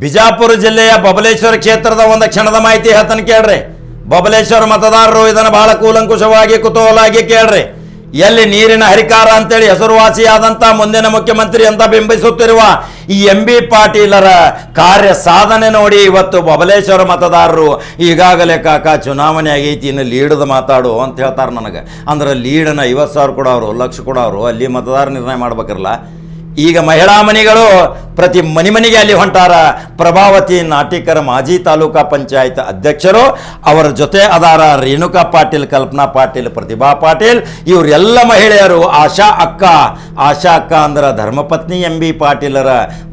ಬಿಜಾಪುರ ಜಿಲ್ಲೆಯ ಬಬಲೇಶ್ವರ ಕ್ಷೇತ್ರದ ಒಂದು ಕ್ಷಣದ ಮಾಹಿತಿ ಹೇಳ್ತಾನೆ ಕೇಳ್ರಿ. ಬಬಲೇಶ್ವರ ಮತದಾರರು ಇದನ್ನು ಬಹಳ ಕೂಲಂಕುಷವಾಗಿ ಕುತೂಹಲಾಗಿ ಕೇಳ್ರಿ. ಎಲ್ಲಿ ನೀರಿನ ಹರಿಕಾರ ಅಂತೇಳಿ ಹೆಸರುವಾಸಿಯಾದಂಥ ಮುಂದಿನ ಮುಖ್ಯಮಂತ್ರಿ ಅಂತ ಬಿಂಬಿಸುತ್ತಿರುವ ಈ ಎಂ ಬಿ ಪಾಟೀಲರ ಕಾರ್ಯ ಸಾಧನೆ ನೋಡಿ ಇವತ್ತು ಬಬಲೇಶ್ವರ ಮತದಾರರು ಈಗಾಗಲೇ ಕಾಕ ಚುನಾವಣೆ ಆಗೈತಿ, ಇನ್ನು ಲೀಡದ ಮಾತಾಡು ಅಂತ ಹೇಳ್ತಾರೆ ನನಗೆ. ಅಂದ್ರೆ ಲೀಡನ್ನ ಐವತ್ತು ಸಾವಿರ ಕೊಡೋರು, ಲಕ್ಷ ಕೊಡೋರು ಅಲ್ಲಿ ಮತದಾರ ನಿರ್ಣಯ ಮಾಡ್ಬೇಕಿರಲ್ಲ. ಈಗ ಮಹಿಳಾ ಮನಿಗಳು ಪ್ರತಿ ಮನಿ ಮನಿಗೆ ಅಲ್ಲಿ ಹೊಂಟಾರ. ಪ್ರಭಾವತಿ ನಾಟಿಕರ ಮಾಜಿ ತಾಲೂಕಾ ಪಂಚಾಯತ್ ಅಧ್ಯಕ್ಷರು, ಅವರ ಜೊತೆ ಅದಾರ ರೇಣುಕಾ ಪಾಟೀಲ್, ಕಲ್ಪನಾ ಪಾಟೀಲ್, ಪ್ರತಿಭಾ ಪಾಟೀಲ್. ಇವರೆಲ್ಲ ಮಹಿಳೆಯರು ಆಶಾ ಅಕ್ಕ. ಆಶಾ ಅಕ್ಕ ಅಂದ್ರೆ ಧರ್ಮಪತ್ನಿ ಎಂ ಬಿ ಪಾಟೀಲರ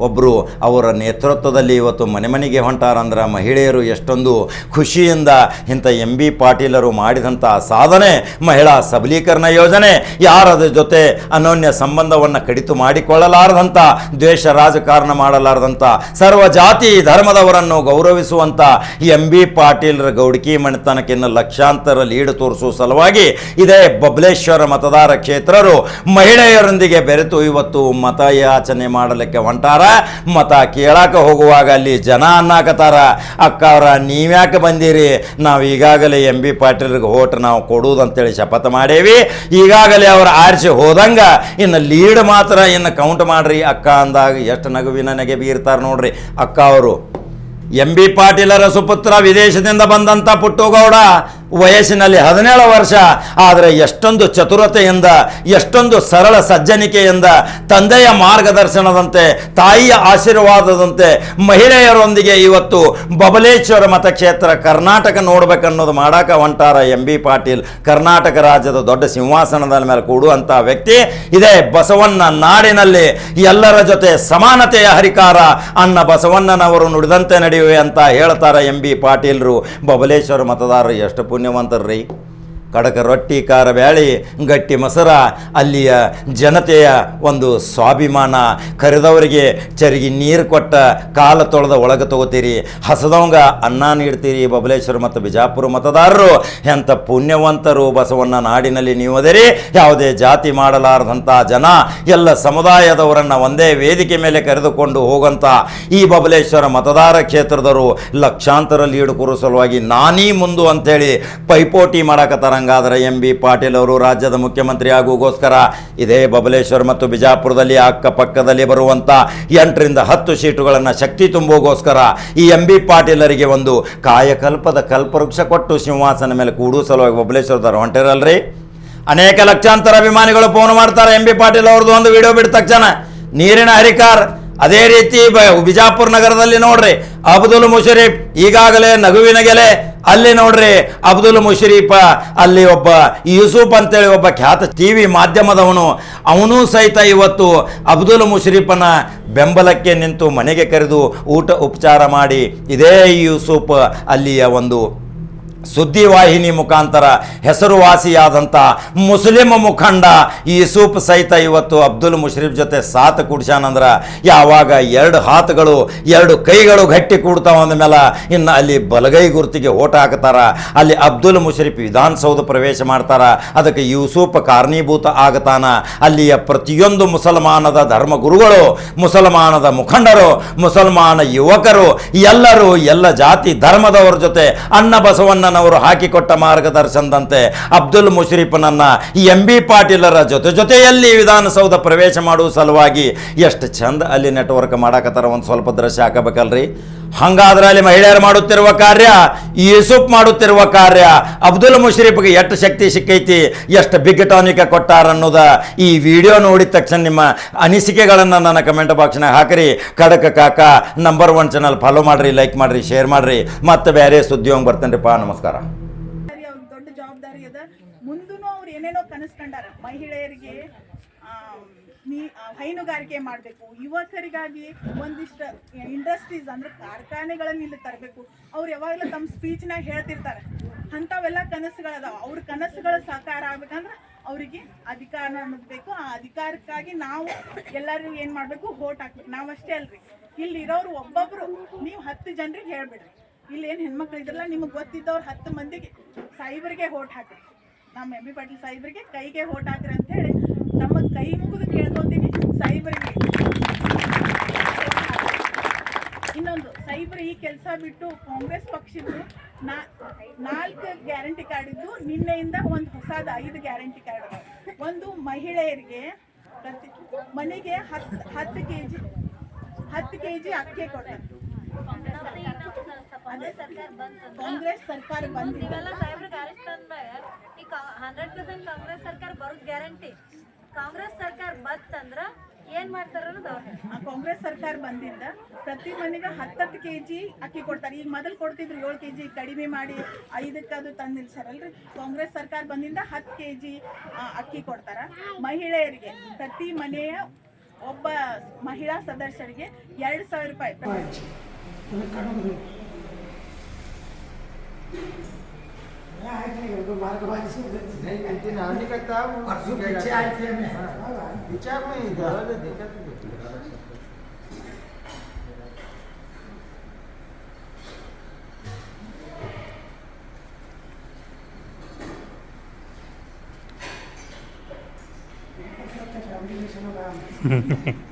ಒಬ್ಬರು ಅವರ ನೇತೃತ್ವದಲ್ಲಿ ಇವತ್ತು ಮನೆ ಮನೆಗೆ ಹೊಂಟಾರಂದ್ರೆ ಮಹಿಳೆಯರು ಎಷ್ಟೊಂದು ಖುಷಿಯಿಂದ ಇಂಥ ಎಂ ಬಿ ಪಾಟೀಲರು ಮಾಡಿದಂಥ ಸಾಧನೆ, ಮಹಿಳಾ ಸಬಲೀಕರಣ ಯೋಜನೆ. ಯಾರದ ಜೊತೆ ಅನೋನ್ಯ ಸಂಬಂಧವನ್ನು ಕಡಿತು ಮಾಡಿಕೊಳ್ಳಲಾರದಂಥ ದ್ವೇಷ ರಾಜಕಾರಣ ಮಾಡಲಾರದಂಥ ಸರ್ವ ಜಾತಿ ಧರ್ಮದವರನ್ನು ಗೌರವಿಸುವಂಥ ಎಂ ಬಿ ಪಾಟೀಲ್ರ ಗೌಡಿಕಿ ಮಣಿತನಕ್ಕಿನ್ನ ಲಕ್ಷಾಂತರ ಲೀಡ್ ತೋರಿಸುವ ಸಲುವಾಗಿ ಇದೇ ಬಬ್ಲೇಶ್ವರ ಮತದಾರ ಕ್ಷೇತ್ರರು ಮಹಿಳೆಯರೊಂದಿಗೆ ಬೆರೆತು ಇವತ್ತು ಮತಯಾಚನೆ ಮಾಡಲಿಕ್ಕೆ ಹೊಂಟಾರ. ಮತ ಕೇಳಾಕ ಹೋಗುವಾಗ ಅಲ್ಲಿ ಜನ ಅನ್ನಾಕತಾರ. ಅಕ್ಕ ಅವ್ರ ನೀವ್ಯಾಕೆ ಬಂದಿರಿ? ನಾವು ಈಗಾಗಲೇ ಎಂ ಬಿ ಪಾಟೀಲ್ರಿಗೆ ಓಟ್ ನಾವು ಕೊಡುವುದಂತೇಳಿ ಶಪಥ ಮಾಡೇವಿ. ಈಗಾಗಲೇ ಅವರು ಆರಿಸಿ ಹೋದಂಗ, ಇನ್ನು ಲೀಡ್ ಮಾತ್ರ ಇನ್ನು ಕೌಂಟ್ ಮಾಡ್ರಿ, ಅಕ್ಕ ಅಂದಾಗ ಎಷ್ಟು ನಗುವಿನ ನೆಗೆ ಬೀರ್ತಾರೆ ನೋಡ್ರಿ. ಅಕ್ಕ ಅವರು, ಎಂ ಬಿ ಪಾಟೀಲರ ಸುಪುತ್ರ ವಿದೇಶದಿಂದ ಬಂದಂಥ ಪುಟ್ಟುಗೌಡ ವಯಸ್ಸಿನಲ್ಲಿ ಹದಿನೇಳು ವರ್ಷ. ಆದರೆ ಎಷ್ಟೊಂದು ಚತುರತೆಯಿಂದ, ಎಷ್ಟೊಂದು ಸರಳ ಸಜ್ಜನಿಕೆಯಿಂದ ತಂದೆಯ ಮಾರ್ಗದರ್ಶನದಂತೆ, ತಾಯಿಯ ಆಶೀರ್ವಾದದಂತೆ ಮಹಿಳೆಯರೊಂದಿಗೆ ಇವತ್ತು ಬಬಲೇಶ್ವರ ಮತಕ್ಷೇತ್ರ ಕರ್ನಾಟಕ ನೋಡ್ಬೇಕನ್ನೋದು ಮಾಡಾಕ ಹೊಂಟಾರ ಎಂ ಬಿ ಪಾಟೀಲ್ ಕರ್ನಾಟಕ ರಾಜ್ಯದ ದೊಡ್ಡ ಸಿಂಹಾಸನದ ಮೇಲೆ ಕೂಡುವಂಥ ವ್ಯಕ್ತಿ. ಇದೇ ಬಸವಣ್ಣ ನಾಡಿನಲ್ಲಿ ಎಲ್ಲರ ಜೊತೆ ಸಮಾನತೆಯ ಹರಿಕಾರ ಅನ್ನ ಬಸವಣ್ಣನವರು ನುಡಿದಂತೆ ನಡೆಯುವೆ ಅಂತ ಹೇಳ್ತಾರೆ ಎಂ ಬಿ ಪಾಟೀಲ್ರು. ಬಬಲೇಶ್ವರ ಮತದಾರರು ಎಷ್ಟು పుణ్యవంతుడు ಕಡಕ ರೊಟ್ಟಿ ಕಾರ ಬ್ಯಾಳಿ, ಗಟ್ಟಿ ಮೊಸರ, ಅಲ್ಲಿಯ ಜನತೆಯ ಒಂದು ಸ್ವಾಭಿಮಾನ. ಕರೆದವರಿಗೆ ಚರಿಗೆ ನೀರು ಕೊಟ್ಟ ಕಾಲ ತೊಳೆದ ಒಳಗೆ ತಗೋತೀರಿ. ಹಸದವಂಗ ಅನ್ನ ನೀಡ್ತೀರಿ ಬಬಲೇಶ್ವರ ಮತ್ತು ಬಿಜಾಪುರ ಮತದಾರರು. ಎಂಥ ಪುಣ್ಯವಂತರು ಬಸವಣ್ಣ ನಾಡಿನಲ್ಲಿ ನೀವು ಅದೇರಿ. ಯಾವುದೇ ಜಾತಿ ಮಾಡಲಾರದಂಥ ಜನ, ಎಲ್ಲ ಸಮುದಾಯದವರನ್ನು ಒಂದೇ ವೇದಿಕೆ ಮೇಲೆ ಕರೆದುಕೊಂಡು ಹೋಗಂತ ಈ ಬಬಲೇಶ್ವರ ಮತದಾರ ಕ್ಷೇತ್ರದವರು ಲಕ್ಷಾಂತರ ಲೀಡ್ ಕೂರೋ ಸಲುವಾಗಿ ನಾನೀ ಮುಂದು ಅಂತೇಳಿ ಪೈಪೋಟಿ ಮಾಡಕತ್ತಾರಂಗಾದ್ರೆ ಎಂ ಬಿ ಪಾಟೀಲ್ ಅವರು ರಾಜ್ಯದ ಮುಖ್ಯಮಂತ್ರಿ ಆಗುಗೋಸ್ಕರ ಇದೇ ಬಬಲೇಶ್ವರ ಮತ್ತು ಬಿಜಾಪುರದಲ್ಲಿ ಅಕ್ಕಪಕ್ಕದಲ್ಲಿ ಬರುವಂಥ ಎಂಟರಿಂದ ಹತ್ತು ಸೀಟುಗಳನ್ನು ಶಕ್ತಿ ತುಂಬುವಗೋಸ್ಕರ ಈ ಎಂ ಬಿ ಪಾಟೀಲರಿಗೆ ಒಂದು ಕಾಯಕಲ್ಪದ ಕಲ್ಪವೃಕ್ಷ ಕೊಟ್ಟು ಸಿಂಹಾಸನ ಮೇಲೆ ಕೂಡೂ ಸಲುವಾಗಿ ಬಬಲೇಶ್ವರದವರು ಹೊಂಟಿರಲ್ರಿ? ಅನೇಕ ಲಕ್ಷಾಂತರ ಅಭಿಮಾನಿಗಳು ಫೋನ್ ಮಾಡ್ತಾರೆ ಎಂ ಬಿ ಪಾಟೀಲ್ ಅವ್ರದ್ದು ಒಂದು ವಿಡಿಯೋ ಬಿಟ್ಟ ತಕ್ಷಣ. ನೀರಿನ ಹರಿಕಾರ್ ಅದೇ ರೀತಿ ಬಿಜಾಪುರ ನಗರದಲ್ಲಿ ನೋಡ್ರಿ ಅಬ್ದುಲ್ ಮುಷರೀಫ್ ಈಗಾಗಲೇ ನಗುವಿನ ಗೆಲೆ. ಅಲ್ಲಿ ನೋಡ್ರಿ ಅಬ್ದುಲ್ ಮುಷರೀಫ, ಅಲ್ಲಿ ಒಬ್ಬ ಯೂಸುಫ್ ಅಂತೇಳಿ ಒಬ್ಬ ಖ್ಯಾತ ಟಿ ವಿ ಮಾಧ್ಯಮದವನು. ಅವನೂ ಸಹಿತ ಇವತ್ತು ಅಬ್ದುಲ್ ಮುಷರೀಫನ ಬೆಂಬಲಕ್ಕೆ ನಿಂತು ಮನೆಗೆ ಕರೆದು ಊಟ ಉಪಚಾರ ಮಾಡಿ ಇದೇ ಯೂಸುಫ್ ಅಲ್ಲಿಯ ಒಂದು ಸುದ್ದಿವಾಹಿನಿ ಮುಖಾಂತರ ಹೆಸರುವಾಸಿಯಾದಂಥ ಮುಸ್ಲಿಂ ಮುಖಂಡ ಯೂಸುಫ್ ಸಹಿತ ಇವತ್ತು ಅಬ್ದುಲ್ ಮುಷ್ರೀಫ್ ಜೊತೆ ಸಾತ್ ಕುಡ್ಸಾನಂದ್ರ ಯಾವಾಗ ಎರಡು ಹಾತುಗಳು, ಎರಡು ಕೈಗಳು ಗಟ್ಟಿ ಕೂಡ್ತಾವ ಅಂದಮೇಲೆ ಇನ್ನು ಅಲ್ಲಿ ಬಲಗೈ ಗುರುತಿಗೆ ಓಟ ಹಾಕ್ತಾರ. ಅಲ್ಲಿ ಅಬ್ದುಲ್ ಮುಷರೀಫ್ ವಿಧಾನಸೌಧ ಪ್ರವೇಶ ಮಾಡ್ತಾರ. ಅದಕ್ಕೆ ಯೂಸುಫ್ ಕಾರಣೀಭೂತ ಆಗತಾನ. ಅಲ್ಲಿಯ ಪ್ರತಿಯೊಂದು ಮುಸಲ್ಮಾನದ ಧರ್ಮಗುರುಗಳು ಮುಸಲ್ಮಾನದ ಮುಖಂಡರು, ಮುಸಲ್ಮಾನ ಯುವಕರು, ಎಲ್ಲರೂ ಎಲ್ಲ ಜಾತಿ ಧರ್ಮದವರ ಜೊತೆ ಅನ್ನ ಬಸವಣ್ಣನವರು ಹಾಕಿಕೊಟ್ಟ ಮಾರ್ಗದರ್ಶನದಂತೆ ಅಬ್ದುಲ್ ಮುಷರೀಫ್ನನ್ನ ಎಂ ಬಿ ಪಾಟೀಲರ ಜೊತೆ ಜೊತೆಯಲ್ಲಿ ವಿಧಾನಸೌಧ ಪ್ರವೇಶ ಮಾಡುವ ಸಲುವಾಗಿ ಎಷ್ಟು ಚಂದ ಅಲ್ಲಿ ನೆಟ್ವರ್ಕ್ ಮಾಡಾಕತ್ತಾರ. ಒಂದು ಸ್ವಲ್ಪ ದೃಶ್ಯ ಹಾಕಬೇಕಲ್ರಿ? ಹಂಗಾದ್ರೆ ಅಲ್ಲಿ ಮಹಿಳೆಯರು ಮಾಡುತ್ತಿರುವ ಕಾರ್ಯ ಯೂಸುಫ್ ಮಾಡುತ್ತಿರುವ ಕಾರ್ಯ. ಅಬ್ದುಲ್ ಮುಷರೀಫ್ಗೆ ಎಷ್ಟು ಶಕ್ತಿ ಸಿಕ್ಕೈತಿ, ಎಷ್ಟು ಬಿಗ್ ಟಾನಿಕ ಕೊಟ್ಟಾರ ಅನ್ನೋದ ಈ ವಿಡಿಯೋ ನೋಡಿದ ತಕ್ಷಣ ನಿಮ್ಮ ಅನಿಸಿಕೆಗಳನ್ನು ನನ್ನ ಕಮೆಂಟ್ ಬಾಕ್ಸ್ನಾಗ ಹಾಕಿರಿ. Khadak Kaka, number one channel follow ಮಾಡ್ರಿ ಲೈಕ್ ಮಾಡ್ರಿ ಶೇರ್ ಮಾಡ್ರಿ. ಮತ್ತೆ ಬೇರೆ ಸುದ್ದಿ ಹೋಗಿ ಬರ್ತೇನೆ ನಮಸ್ಕಾರ. ದೊಡ್ಡ ಜವಾಬ್ದಾರಿ ಮುಂದೂ ಅವ್ರು ಏನೇನೋ ಕನಸ್ಕೊಂಡಾರ. ಮಹಿಳೆಯರಿಗೆ ನೀ ಹೈನುಗಾರಿಕೆ ಮಾಡಬೇಕು. ಯುವಕರಿಗಾಗಿ ಒಂದಿಷ್ಟು ಇಂಡಸ್ಟ್ರೀಸ್ ಅಂದ್ರೆ ಕಾರ್ಖಾನೆಗಳನ್ನು ಇಲ್ಲಿ ತರಬೇಕು. ಅವ್ರು ಯಾವಾಗಲೂ ತಮ್ಮ ಸ್ಪೀಚ್ನಾಗ ಹೇಳ್ತಿರ್ತಾರೆ. ಅಂಥವೆಲ್ಲ ಕನಸುಗಳದಾವ. ಅವ್ರ ಕನಸುಗಳು ಸಾಕಾರ ಆಗ್ಬೇಕಂದ್ರೆ ಅವರಿಗೆ ಅಧಿಕಾರ ಅನ್ನೋದು ಆ ಅಧಿಕಾರಕ್ಕಾಗಿ ನಾವು ಎಲ್ಲರೂ ಏನು ಮಾಡಬೇಕು? ವೋಟ್ ಹಾಕ್ಬೇಕು. ನಾವಷ್ಟೇ ಅಲ್ರಿ. ಇಲ್ಲಿ ಇರೋರು ಒಬ್ಬೊಬ್ರು. ನೀವು ಹತ್ತು ಜನರಿಗೆ ಹೇಳ್ಬಿಡ್ರಿ. ಇಲ್ಲಿ ಏನು ಹೆಣ್ಮಕ್ಳು ಇದ್ರಲ್ಲ ನಿಮಗೆ ಗೊತ್ತಿದ್ದವ್ರು ಹತ್ತು ಮಂದಿಗೆ ಸಾಯಿಬರಿಗೆ ವೋಟ್ ಹಾಕ್ರಿ. ನಮ್ಮ ಎಂ ಬಿ ಪಾಟೀಲ್ ಸಾಯಿಬರಿಗೆ ಕೈಗೆ ವೋಟ್ ಹಾಕ್ರಿ ಅಂತ ಹೇಳಿ ನಮ್ಮ ಕೈ ಮುಗಿದು ಕೇಳ್ಕೊತೀನಿ ಸಾಯಿಬರಿಗೆ ಇನ್ನು ಇನ್ನೊಂದು ಸೈಬರ್ ಈ ಕೆಲಸ ಬಿಟ್ಟು ಕಾಂಗ್ರೆಸ್ ಪಕ್ಷದ್ದು ನಾಲ್ಕು ಗ್ಯಾರಂಟಿ ಕಾರ್ಡ್ ಇದ್ದು ನಿನ್ನೆಯಿಂದ ಒಂದು ಹೊಸದ ಐದು ಗ್ಯಾರಂಟಿ ಕಾರ್ಡ್. ಒಂದು ಮಹಿಳೆಯರಿಗೆ ಪ್ರತಿ ಮನೆಗೆ ಹತ್ತು ಹತ್ತು ಕೆ ಜಿ ಹತ್ತು ಕೆ ಜಿ ಅಕ್ಕಿ ಕೊಡ್ತಾರೆ. ಕಾಂಗ್ರೆಸ್ ಸರ್ಕಾರ ಈಗ ಹಂಡ್ರೆಡ್ ಪರ್ಸೆಂಟ್ ಕಾಂಗ್ರೆಸ್ ಸರ್ಕಾರ ಬರೋದು ಗ್ಯಾರಂಟಿ. ಕಾಂಗ್ರೆಸ್ ಸರ್ಕಾರ ಬತ್ತಂದ್ರ ಏನ್ ಮಾಡ್ತಾರ ಕಾಂಗ್ರೆಸ್ ಸರ್ಕಾರ ಬಂದಿಂದ ಪ್ರತಿ ಮನೆಗೆ ಹತ್ತತ್ತು ಕೆ ಜಿ ಅಕ್ಕಿ ಕೊಡ್ತಾರೆ. ಈಗ ಮೊದಲು ಕೊಡ್ತಿದ್ರು ಏಳು ಕೆ ಜಿ ಕಡಿಮೆ ಮಾಡಿ ಐದಕ್ಕೆ ಅದು ತಂದು ನಿಲ್ಸಾರಲ್ರಿ ಕಾಂಗ್ರೆಸ್ ಸರ್ಕಾರ ಬಂದಿಂದ ಹತ್ತು ಕೆ ಜಿ ಅಕ್ಕಿ ಕೊಡ್ತಾರ. ಮಹಿಳೆಯರಿಗೆ ಪ್ರತಿ ಮನೆಯ ಒಬ್ಬ ಮಹಿಳಾ ಸದಸ್ಯರಿಗೆ ಎರಡು ಸಾವಿರ ರೂಪಾಯಿ. मिलती ना हमने कहता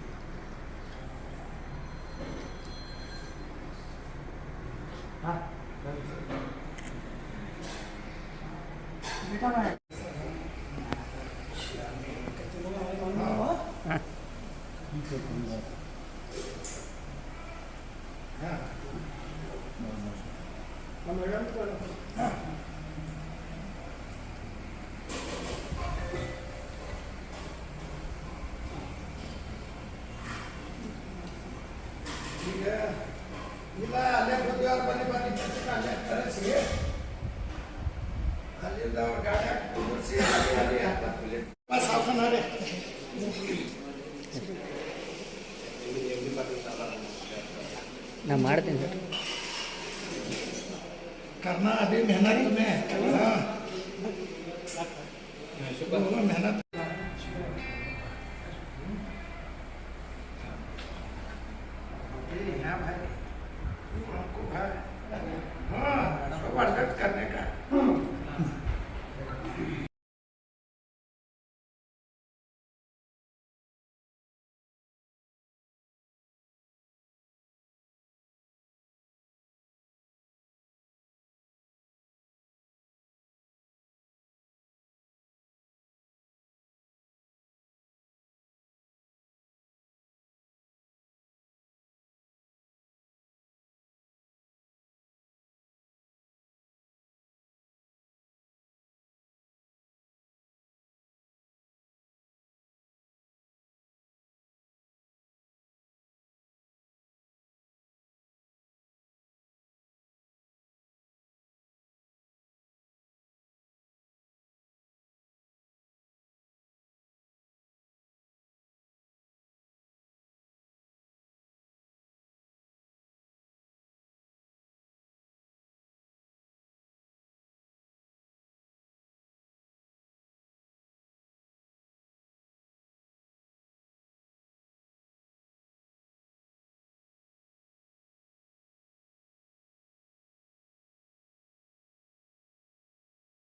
ಇಲ್ಲ ಅಲ್ಲೇ ಬುದ್ಧಿವಾರ ಬನ್ನಿ ಬನ್ನಿ ಚರ್ಚೆಗೆ ಅಲ್ಲೇ ಕರೆಸಿ ಅಲ್ಲಿಂದ ಅವ್ರ ಗಾಡಿ ಕುಂದಿರಿಸಿ ಅಲ್ಲಿ ಅಲ್ಲಿ ಹತ್ತಲ್ಲಿ ಸಾವುಕಾರೆ ನಾ ಮಾಡ್ತೀನಿ ಸರ್ करना अभी मेहनत में हाँ। वो मेहनत हाँ भाई हमको भाई हाँ सब अड़गत करने का